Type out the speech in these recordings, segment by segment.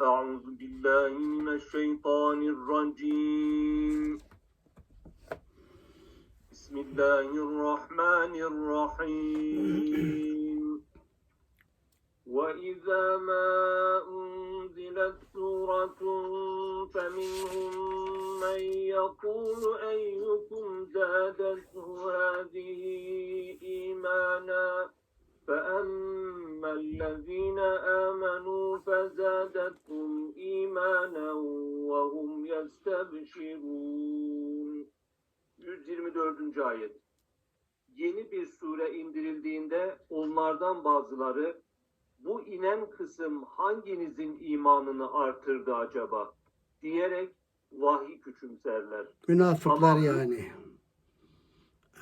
أعوذ بالله من الشيطان الرجيم. بسم الله الرحمن الرحيم. وإذا ما أنزلت سورة فمنهم من يقول أيكم زادته هذه إيمانا؟ فأما الذين 124. ayet Yeni bir sure indirildiğinde onlardan bazıları bu inen kısım hanginizin imanını artırdı acaba diyerek vahiy küçümserler. Münafıklar Tamam. yani.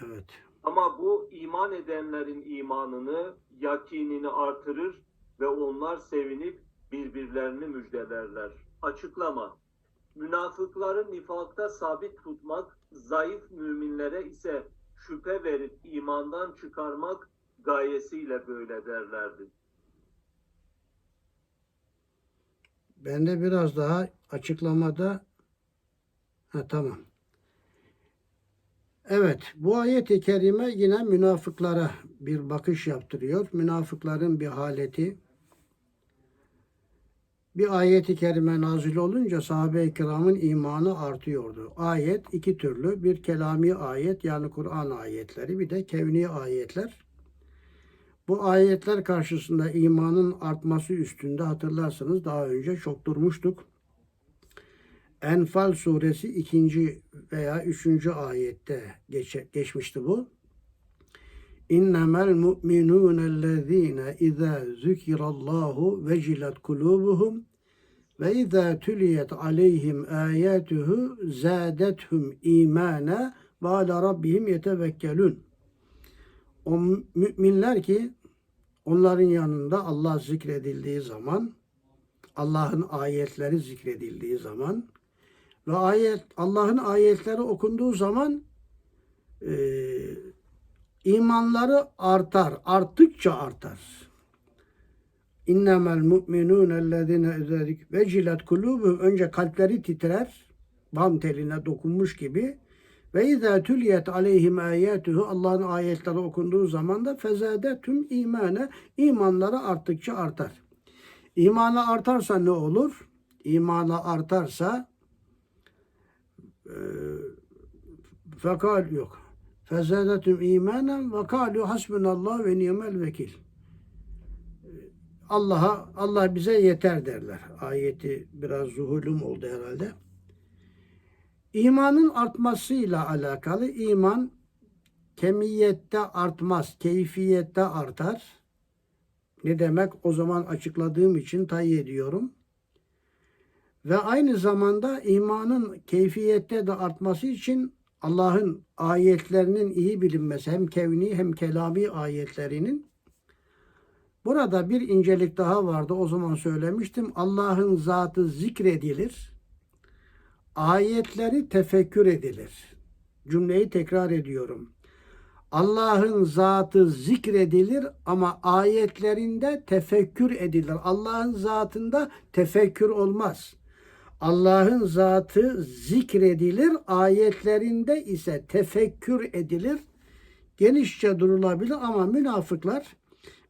Evet. Ama bu iman edenlerin imanını, yakinini artırır ve onlar sevinip birbirlerini müjdelerler. Açıklama. Münafıkları nifakta sabit tutmak, zayıf müminlere ise şüphe verip imandan çıkarmak gayesiyle böyle derlerdi. Ben de biraz daha açıklamada ha tamam. Evet, bu ayet-i kerime yine münafıklara bir bakış yaptırıyor. Münafıkların bir haleti. Bir ayet-i kerime nazil olunca sahabe-i kiramın imanı artıyordu. Ayet iki türlü. Bir kelami ayet yani Kur'an ayetleri bir de kevni ayetler. Bu ayetler karşısında imanın artması üstünde hatırlarsanız daha önce çok durmuştuk. Enfal suresi ikinci veya üçüncü ayette geçmişti bu. İnnemel mu'minûnellezîne izâ zükirallahu vecilet kulubuhum ve izâ tüliyet aleyhim âyâtuhu zâdethum îmâne ve alâ rabbihim yetevekkelûn. O müminler ki onların yanında Allah zikredildiği zaman, Allah'ın ayetleri zikredildiği zaman ve ayet Allah'ın ayetleri okunduğu zaman e, imanları artar, arttıkça artar. İnnemel mu'minun ellezine üzerik vecilet kulubuhum önce kalpleri titrer, bam teline dokunmuş gibi ve izâ tüliyet aleyhim âyâtuhu Allah'ın ayetleri okunduğu zaman da fezâde tüm imane imanları arttıkça artar. İmanı artarsa ne olur? İmanı artarsa e, fekal yok. Fezâdetüm imanen ve kâlu hasbunallah ve ni'mel vekil. Allah'a Allah bize yeter derler. Ayeti biraz zuhulüm oldu herhalde. İmanın artmasıyla alakalı iman kemiyette artmaz, keyfiyette artar. Ne demek? O zaman açıkladığım için tayyi ediyorum. Ve aynı zamanda imanın keyfiyette de artması için Allah'ın ayetlerinin iyi bilinmesi hem kevni hem kelami ayetlerinin Burada bir incelik daha vardı. O zaman söylemiştim. Allah'ın zatı zikredilir. Ayetleri tefekkür edilir. Cümleyi tekrar ediyorum. Allah'ın zatı zikredilir ama ayetlerinde tefekkür edilir. Allah'ın zatında tefekkür olmaz. Allah'ın zatı zikredilir, ayetlerinde ise tefekkür edilir. Genişçe durulabilir ama münafıklar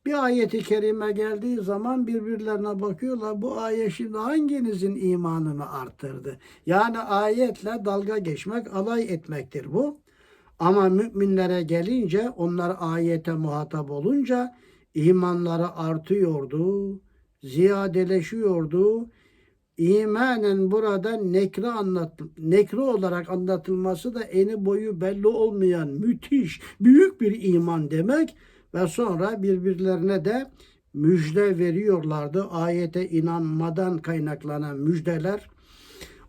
bir ayeti kerime geldiği zaman birbirlerine bakıyorlar. Bu ayet şimdi hanginizin imanını arttırdı? Yani ayetle dalga geçmek, alay etmektir bu. Ama müminlere gelince onlar ayete muhatap olunca imanları artıyordu, ziyadeleşiyordu. İmanen burada nekre anlat nekre olarak anlatılması da eni boyu belli olmayan müthiş büyük bir iman demek ve sonra birbirlerine de müjde veriyorlardı. Ayete inanmadan kaynaklanan müjdeler,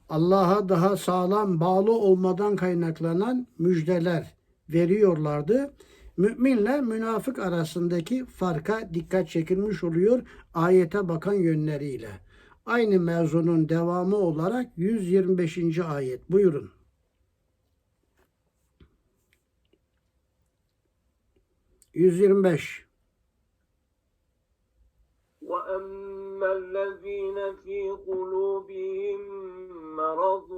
Allah'a daha sağlam bağlı olmadan kaynaklanan müjdeler veriyorlardı. Müminle münafık arasındaki farka dikkat çekilmiş oluyor ayete bakan yönleriyle. Aynı mevzunun devamı olarak 125. ayet buyurun. Yüz yirmi وَأَمَّا الَّذ۪ينَ ف۪ي قُلُوبِهِمْ مَرَضٌ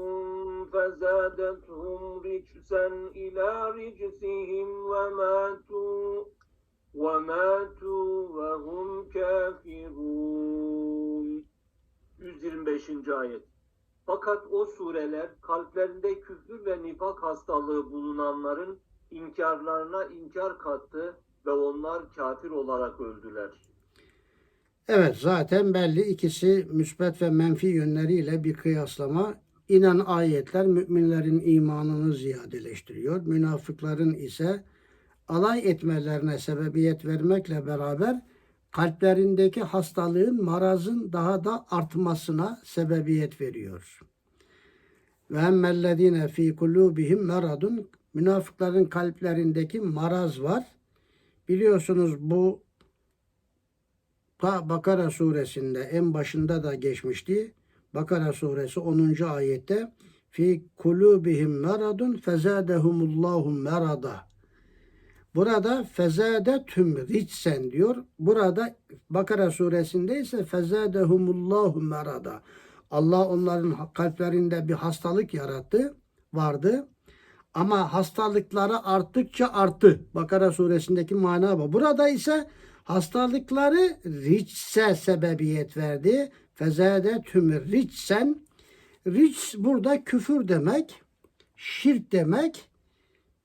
فَزَادَتْهُمْ رِجْسًا اِلَى رِجْسِهِمْ وَمَاتُوا وَمَاتُوا وَهُمْ كَافِرُونَ 125. ayet Fakat o sureler kalplerinde küfür ve nifak hastalığı bulunanların inkarlarına inkar kattı ve onlar kafir olarak öldüler. Evet zaten belli ikisi müsbet ve menfi yönleriyle bir kıyaslama. İnen ayetler müminlerin imanını ziyadeleştiriyor. Münafıkların ise alay etmelerine sebebiyet vermekle beraber kalplerindeki hastalığın, marazın daha da artmasına sebebiyet veriyor. Ve emmellezine fi kulubihim meradun münafıkların kalplerindeki maraz var. Biliyorsunuz bu Ta Bakara suresinde en başında da geçmişti. Bakara suresi 10. ayette fi kulubihim meradun fezadehumullahu merada. Burada fezadetüm ritsen diyor. Burada Bakara suresinde ise fezadehumullahu merada. Allah onların kalplerinde bir hastalık yarattı, vardı. Ama hastalıkları arttıkça arttı. Bakara suresindeki mana bu. Burada ise hastalıkları riçse sebebiyet verdi. Fezade tümür riçsen. Riç burada küfür demek, şirk demek,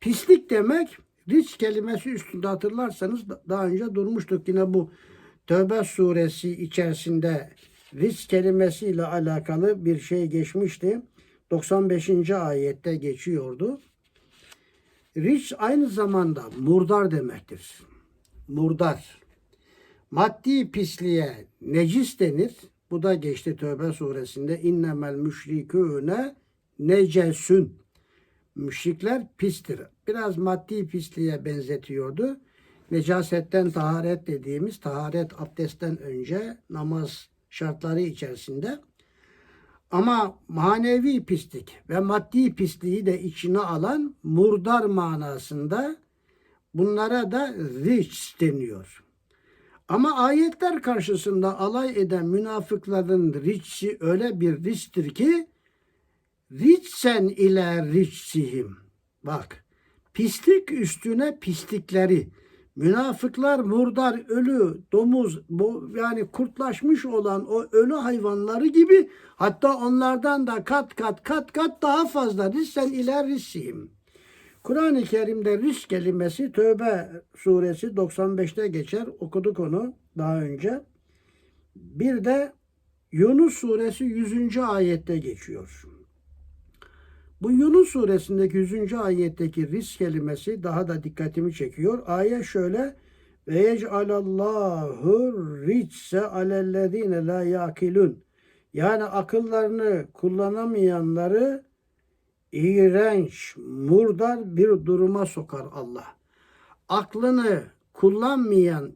pislik demek. Riç kelimesi üstünde hatırlarsanız da- daha önce durmuştuk yine bu Tövbe suresi içerisinde riç kelimesiyle alakalı bir şey geçmişti. 95. ayette geçiyordu. Riç aynı zamanda murdar demektir. Murdar. Maddi pisliğe necis denir. Bu da geçti Tövbe suresinde. İnnemel müşrikûne necesün. Müşrikler pistir. Biraz maddi pisliğe benzetiyordu. Necasetten taharet dediğimiz taharet abdestten önce namaz şartları içerisinde. Ama manevi pislik ve maddi pisliği de içine alan murdar manasında bunlara da riç deniyor. Ama ayetler karşısında alay eden münafıkların riçsi öyle bir riçtir ki riçsen ile riçsihim. Bak pislik üstüne pislikleri. Münafıklar murdar, ölü, domuz, bu yani kurtlaşmış olan o ölü hayvanları gibi hatta onlardan da kat kat kat kat daha fazla rissen ile rissihim. Kur'an-ı Kerim'de risk kelimesi Tövbe suresi 95'te geçer. Okuduk onu daha önce. Bir de Yunus suresi 100. ayette geçiyor. Bu Yunus suresindeki 100. ayetteki risk kelimesi daha da dikkatimi çekiyor. Ayet şöyle ve yec'alallahu ritse alellezine la yakilun. Yani akıllarını kullanamayanları iğrenç, murdar bir duruma sokar Allah. Aklını kullanmayan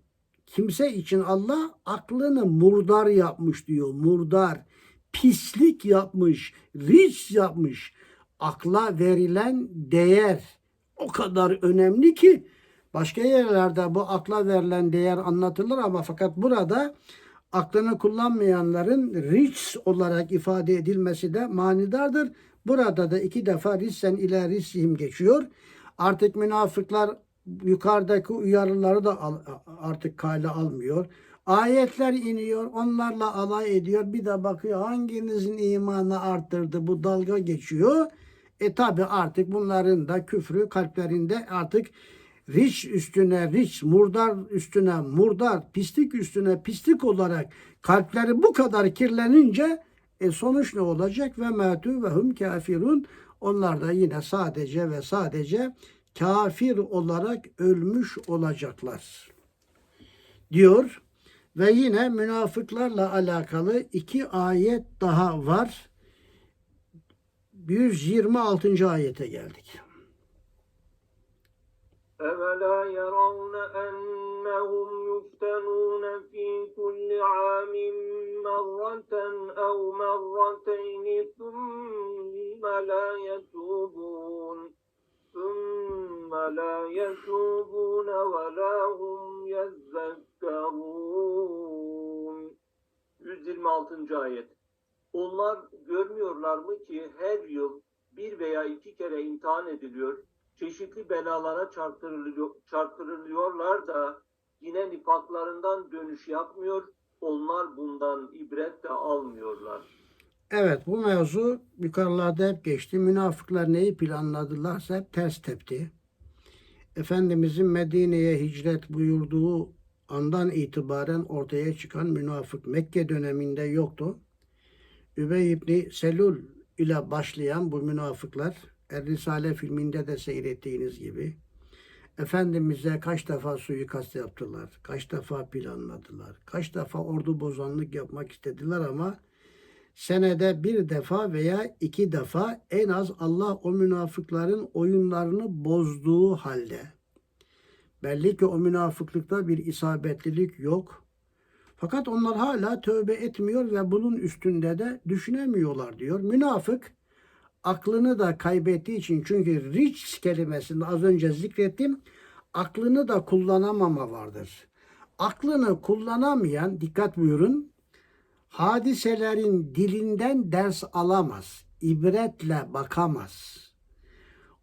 kimse için Allah aklını murdar yapmış diyor. Murdar, pislik yapmış, riç yapmış. Akla verilen değer o kadar önemli ki başka yerlerde bu akla verilen değer anlatılır ama fakat burada aklını kullanmayanların riç olarak ifade edilmesi de manidardır. Burada da iki defa rissen ila rissihim geçiyor. Artık münafıklar yukarıdaki uyarıları da artık kale almıyor. Ayetler iniyor, onlarla alay ediyor. Bir de bakıyor hanginizin imanı arttırdı bu dalga geçiyor. E tabi artık bunların da küfrü kalplerinde artık riç üstüne riç, murdar üstüne murdar, pislik üstüne pislik olarak kalpleri bu kadar kirlenince e sonuç ne olacak? Ve metü ve hum kafirun. Onlar da yine sadece ve sadece kafir olarak ölmüş olacaklar. Diyor. Ve yine münafıklarla alakalı iki ayet daha var. 126. ayete geldik. أَوَلَا يَرَوْنَ أَنَّهُمْ يُفْتَنُونَ فِي كُلِّ عَامٍ مَرَّةً أَوْ مَرَّتَيْنِ ثُمَّ لَا يَتُوبُونَ ثُمَّ لَا يَتُوبُونَ وَلَا هُمْ يَذَّكَّرُونَ 126. ayet onlar görmüyorlar mı ki her yıl bir veya iki kere imtihan ediliyor, çeşitli belalara çarptırılıyor, çarptırılıyorlar da yine nifaklarından dönüş yapmıyor, onlar bundan ibret de almıyorlar. Evet bu mevzu yukarılarda hep geçti. Münafıklar neyi planladılarsa hep ters tepti. Efendimizin Medine'ye hicret buyurduğu andan itibaren ortaya çıkan münafık Mekke döneminde yoktu. Übey İbni Selul ile başlayan bu münafıklar Er Risale filminde de seyrettiğiniz gibi Efendimiz'e kaç defa suikast yaptılar, kaç defa planladılar, kaç defa ordu bozanlık yapmak istediler ama senede bir defa veya iki defa en az Allah o münafıkların oyunlarını bozduğu halde belli ki o münafıklıkta bir isabetlilik yok. Fakat onlar hala tövbe etmiyor ve bunun üstünde de düşünemiyorlar diyor. Münafık aklını da kaybettiği için çünkü rich kelimesinde az önce zikrettim aklını da kullanamama vardır. Aklını kullanamayan dikkat buyurun hadiselerin dilinden ders alamaz, ibretle bakamaz.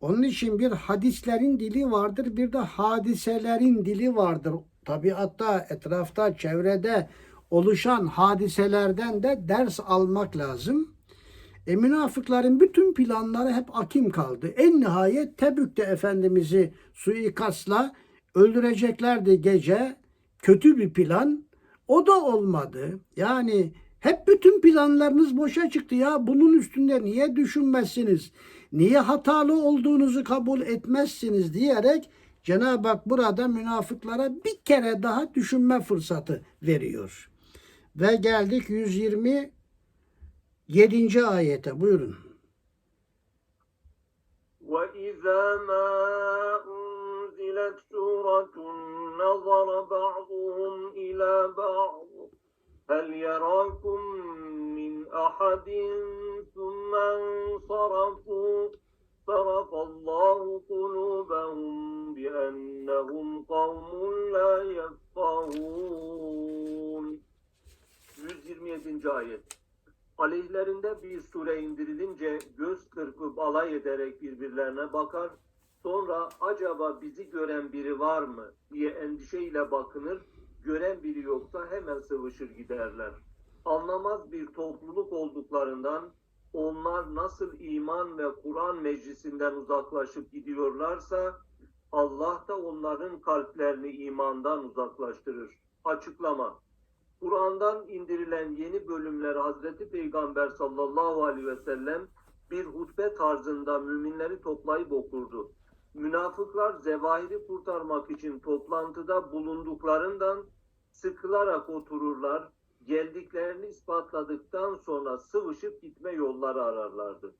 Onun için bir hadislerin dili vardır, bir de hadiselerin dili vardır. Tabiatta, etrafta, çevrede oluşan hadiselerden de ders almak lazım. E, münafıkların bütün planları hep akim kaldı. En nihayet Tebük'te Efendimiz'i suikastla öldüreceklerdi gece. Kötü bir plan. O da olmadı. Yani hep bütün planlarınız boşa çıktı ya. Bunun üstünde niye düşünmezsiniz? Niye hatalı olduğunuzu kabul etmezsiniz diyerek Cenab-ı Hak burada münafıklara bir kere daha düşünme fırsatı veriyor. Ve geldik 127. ayete. Buyurun. وَإِذَا مَا أُنْزِلَتْ سُورَةٌ نَظَرَ بَعْضُهُمْ إِلَى بَعْضٍ هَلْ يَرَاكُمْ مِنْ أَحَدٍ ثُمَّ انصَرَفُوا صَرَفَ اللَّهُ قُلُوبَهُمْ بِأَنَّهُمْ قَوْمٌ لَا يَفْقَهُونَ 127. ayet Aleyhlerinde bir sure indirilince göz kırpıp alay ederek birbirlerine bakar, sonra acaba bizi gören biri var mı diye endişeyle bakınır, gören biri yoksa hemen sıvışır giderler. Anlamaz bir topluluk olduklarından onlar nasıl iman ve Kur'an meclisinden uzaklaşıp gidiyorlarsa Allah da onların kalplerini imandan uzaklaştırır. Açıklama Kur'an'dan indirilen yeni bölümler Hazreti Peygamber sallallahu aleyhi ve sellem bir hutbe tarzında müminleri toplayıp okurdu. Münafıklar zevahiri kurtarmak için toplantıda bulunduklarından sıkılarak otururlar, geldiklerini ispatladıktan sonra sıvışıp gitme yolları ararlardı.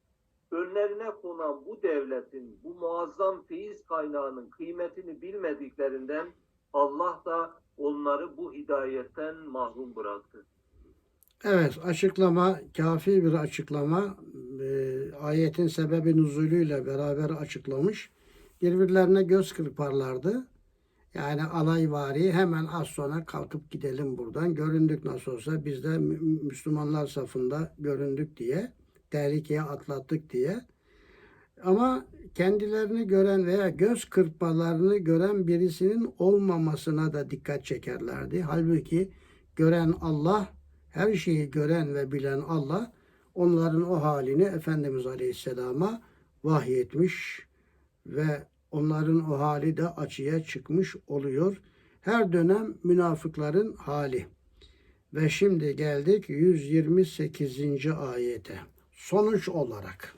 Önlerine konan bu devletin, bu muazzam feyiz kaynağının kıymetini bilmediklerinden Allah da onları bu hidayetten mahrum bıraktı. Evet açıklama kafi bir açıklama e, ayetin sebebi nuzulüyle beraber açıklamış. Birbirlerine göz kırparlardı. Yani alayvari hemen az sonra kalkıp gidelim buradan. Göründük nasıl olsa biz de Mü- Müslümanlar safında göründük diye. Tehlikeye atlattık diye. Ama kendilerini gören veya göz kırpmalarını gören birisinin olmamasına da dikkat çekerlerdi. Halbuki gören Allah, her şeyi gören ve bilen Allah onların o halini Efendimiz Aleyhisselam'a vahyetmiş ve onların o hali de açığa çıkmış oluyor. Her dönem münafıkların hali. Ve şimdi geldik 128. ayete. Sonuç olarak